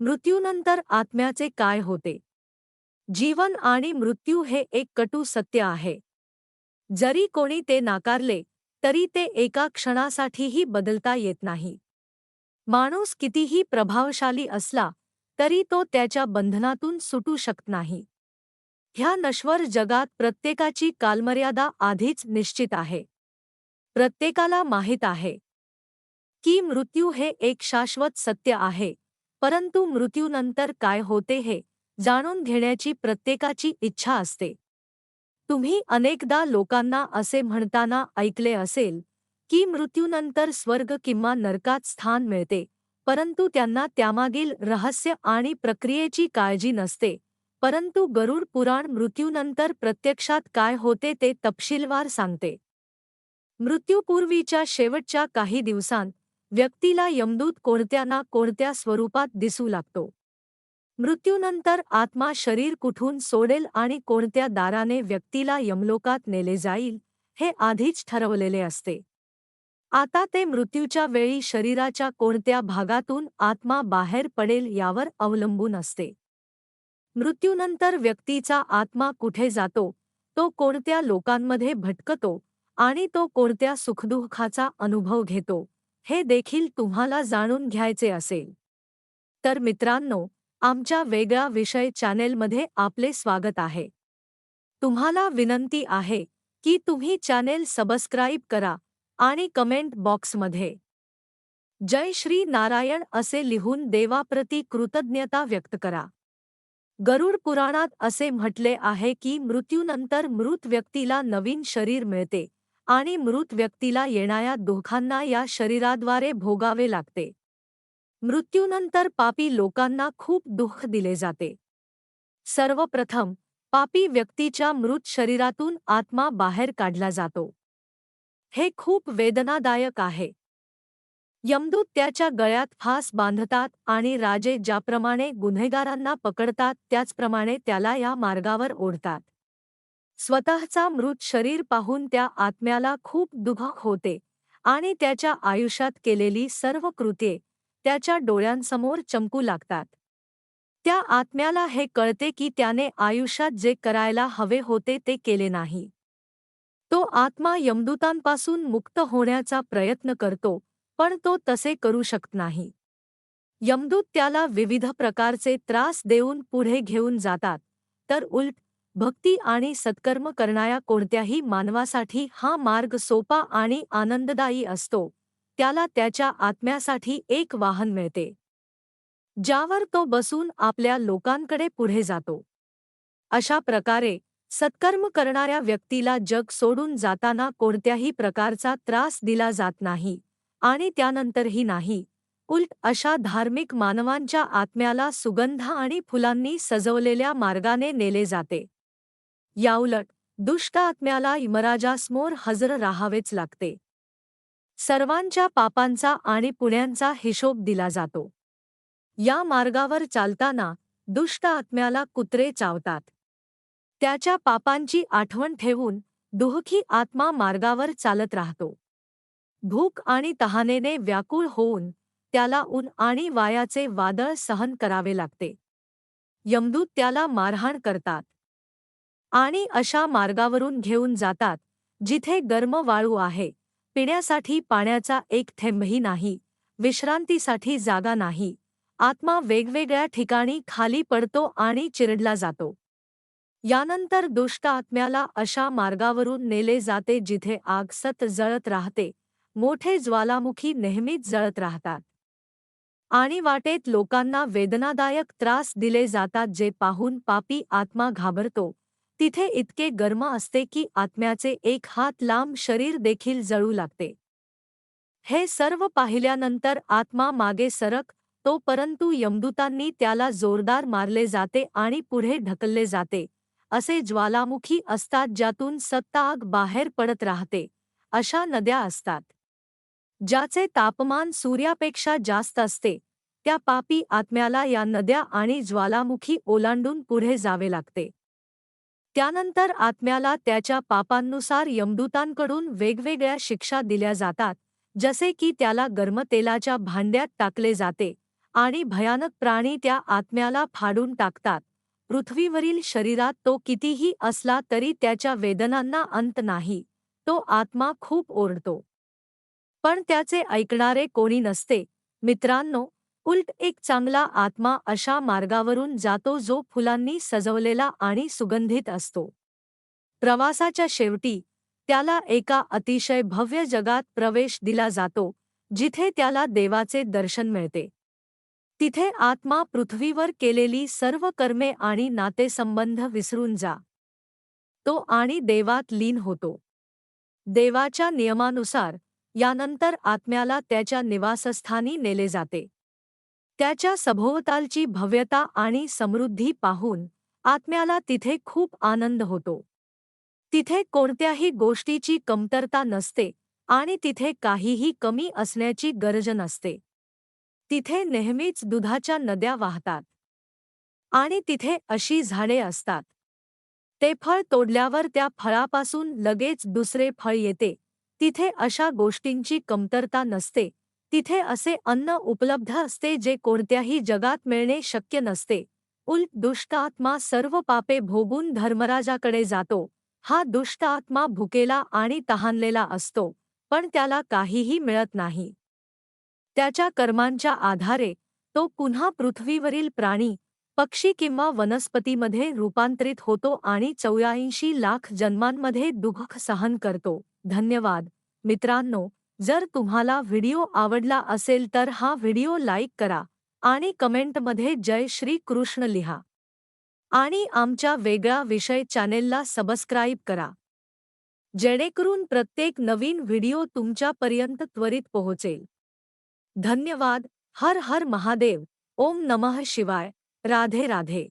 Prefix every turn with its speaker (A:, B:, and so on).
A: मृत्यूनंतर आत्म्याचे काय होते? जीवन आणि मृत्यू हे एक कटू सत्य आहे. जरी कोणी ते नाकारले तरी ते एका क्षणासाठीही बदलता येत नाही. माणूस कितीही प्रभावशाली असला तरी तो त्याच्या बंधनातून सुटू शकत नाही. ह्या नश्वर जगात प्रत्येकाची कालमर्यादा आधीच निश्चित आहे. प्रत्येकाला माहीत आहे की मृत्यू हे एक शाश्वत सत्य आहे. परंतु मृत्यूनंतर काय होते हे जाणून घेण्याची प्रत्येकाची इच्छा असते. तुम्ही अनेकदा लोकांना असे म्हणताना ऐकले असेल की मृत्यूनंतर स्वर्ग किंवा नरकात स्थान मिळते परंतु त्यांना त्यामागील रहस्य आणि प्रक्रियेची काळजी नसते. परंतु गरुड पुराण मृत्यूनंतर प्रत्यक्षात काय होते ते तपशीलवार सांगते. मृत्यूपूर्वीच्या शेवटच्या काही दिवसांत व्यक्तीला यमदूत कोणत्या ना कोणत्या स्वरूपात दिसू लागतो. मृत्यूनंतर आत्मा शरीर कुठून सोडेल आणि कोणत्या दाराने व्यक्तीला यमलोकात नेले जाईल हे आधीच ठरवलेले असते. आता ते मृत्यूच्या वेळी शरीराच्या कोणत्या भागातून आत्मा बाहेर पडेल यावर अवलंबून असते. मृत्यूनंतर व्यक्तीचा आत्मा कुठे जातो तो कोणत्या लोकांमध्ये भटकतो आणि तो कोणत्या सुखदुःखाचा अनुभव घेतो. हे देखील तुम्हाला जाणून घ्यायचे असेल. तर मित्रांनो आमच्या वेगळा विषय चॅनेलमध्ये आपले स्वागत आहे. तुम्हाला विनंती आहे की तुम्ही चॅनेल सबस्क्राईब करा आणि कमेंट बॉक्समध्ये जय श्री नारायण असे लिहून देवाप्रती कृतज्ञता व्यक्त करा. गरुड पुराणात असे म्हटले आहे की मृत्यूनंतर मृत व्यक्तीला नवीन शरीर मिळते. आणि मृत व्यक्तीला येणाऱ्या दोघांना या शरीराद्वारे भोगावे लागते. मृत्यूनंतर पापी लोकांना खूप दुःख दिले जाते. सर्वप्रथम पापी व्यक्तीच्या मृत शरीरातून आत्मा बाहेर काढला जातो. हे खूप वेदनादायक आहे. यमदूत त्याच्या गळ्यात फास बांधतात आणि राजे ज्याप्रमाणे गुन्हेगारांना पकडतात त्याचप्रमाणे त्याला या मार्गावर ओढतात. स्वतःचा मृत शरीर पाहून त्या आत्म्याला खूप दुःख होते आणि त्याच्या आयुष्यात केलेली सर्व कृत्ये त्याच्या डोळ्यांसमोर चमकू लागतात. त्या आत्म्याला हे कळते की त्याने आयुष्यात जे करायला हवे होते ते केले नाही. तो आत्मा यमदूतांपासून मुक्त होण्याचा प्रयत्न करतो पण तो तसे करू शकत नाही. यमदूत त्याला विविध प्रकारचे त्रास देऊन पुढे घेऊन जातात तर उलट भक्ती आणि सत्कर्म करणाऱ्या कोणत्याही मानवासाठी हा मार्ग सोपा आणि आनंददायी असतो. त्याला त्याच्या आत्म्यासाठी एक वाहन मिळते. ज्यावर तो बसून आपल्या लोकांकडे पुढे जातो. अशा प्रकारे सत्कर्म करणाऱ्या व्यक्तीला जग सोडून जाताना कोणत्याही प्रकारचा त्रास दिला जात नाही आणि त्यानंतरही नाही. उलट अशा धार्मिक मानवांच्या आत्म्याला सुगंध आणि फुलांनी सजवलेल्या मार्गाने नेले जाते. याउलट दुष्ट आत्म्याला यमराजासमोर हजर राहावेच लागते. सर्वांच्या पापांचा आणि पुण्यांचा हिशोब दिला जातो. या मार्गावर चालताना दुष्ट आत्म्याला कुत्रे चावतात. त्याच्या पापांची आठवण ठेवून दुःखी आत्मा मार्गावर चालत राहतो. भूक आणि तहानेने व्याकुळ होऊन त्याला ऊन आणि वायाचे वादळ सहन करावे लागते. यमदूत त्याला मारहाण करतात. आणि अशा मार्गावरून घेऊन जातात जिथे गर्म वाळू आहे. पिण्यासाठी पाण्याचा एक थेंबही नाही विश्रांतीसाठी जागा नाही. आत्मा वेगवेगळ्या ठिकाणी खाली पडतो आणि चिरडला जातो. यानंतर दुष्ट आत्म्याला अशा मार्गावरून नेले जाते जिथे आग सत जळत राहते मोठे ज्वालामुखी नेहमीच जळत राहतात. आणि वाटेत लोकांना वेदनादायक त्रास दिले जातात जे पाहून पापी आत्मा घाबरतो. तिथे इतके गर्म असते की आत्म्याचे एक हात लांब शरीर देखील जळू लागते. हे सर्व पाहिल्यानंतर आत्मा मागे सरक तो परंतु यमदूतांनी त्याला जोरदार मारले जाते आणि पुढे ढकलले जाते असे ज्वालामुखी असतात ज्यातून सत्ता आग बाहेर पडत राहते अशा नद्या असतात. ज्याचे तापमान सूर्यापेक्षा जास्त असते त्या पापी आत्म्याला या नद्या आणि ज्वालामुखी ओलांडून पुढे जावे लागते. त्यानंतर आत्म्याला त्याच्या पापांनुसार यमदूतांकडून वेगवेगळ्या शिक्षा दिल्या जातात जसे की त्याला गर्मतेलाच्या भांड्यात टाकले जाते आणि भयानक प्राणी त्या आत्म्याला फाडून टाकतात. पृथ्वीवरील शरीरात तो कितीही असला तरी त्याच्या वेदनांना अंत नाही तो आत्मा खूप ओरडतो. पण त्याचे ऐकणारे कोणी नसते. मित्रांनो उलट एक चांगला आत्मा अशा मार्गावरून जातो जो फुलांनी सजवलेला आणि सुगंधित असतो. प्रवासाच्या शेवटी त्याला एका अतिशय भव्य जगात प्रवेश दिला जातो जिथे त्याला देवाचे दर्शन मिळते. तिथे आत्मा पृथ्वीवर केलेली सर्व कर्मे आणि नातेसंबंध विसरून जा. तो आणि देवात लीन होतो. देवाच्या नियमानुसार यानंतर आत्म्याला त्याच्या निवासस्थानी नेले जाते. त्याच्या सभोवतालची भव्यता आणि समृद्धी पाहून आत्म्याला तिथे खूप आनंद होतो. तिथे कोणत्याही गोष्टीची कमतरता नसते आणि तिथे काहीही कमी असण्याची गरज नसते. तिथे नेहमीच दुधाच्या नद्या वाहतात. आणि तिथे अशी झाडे असतात. ते फळ तोडल्यावर त्या फळापासून लगेच दुसरे फळ येते. तिथे अशा गोष्टींची कमतरता नसते तिथे असे अन्न उपलब्ध असते जे कोणत्याही जगात मिळणे शक्य नसते. उलट दुष्ट आत्मा सर्व पापे भोगून धर्मराजाकडे जातो. हा दुष्ट आत्मा भुकेला आणि तहानलेला असतो पण त्याला काहीही मिळत नाही. त्याच्या कर्मांच्या आधारे तो पुन्हा पृथ्वीवरील प्राणी पक्षी किंवा वनस्पतीमध्ये रूपांतरित होतो आणि चौऱ्याऐंशी लाख जन्मांमध्ये दुःख सहन करतो. धन्यवाद. मित्रांनो जर तुम्हाला व्हिडिओ आवडला असेल तर हा व्हिडिओ लाईक करा आणि कमेंटमध्ये जय श्री कृष्ण लिहा. आणि आमच्या वेगळा विषय चॅनेलला सबस्क्राईब करा. जेणेकरून प्रत्येक नवीन व्हिडिओ तुमच्यापर्यंत त्वरित पोहोचेल. धन्यवाद. हर हर महादेव. ओम नमः शिवाय. राधे राधे.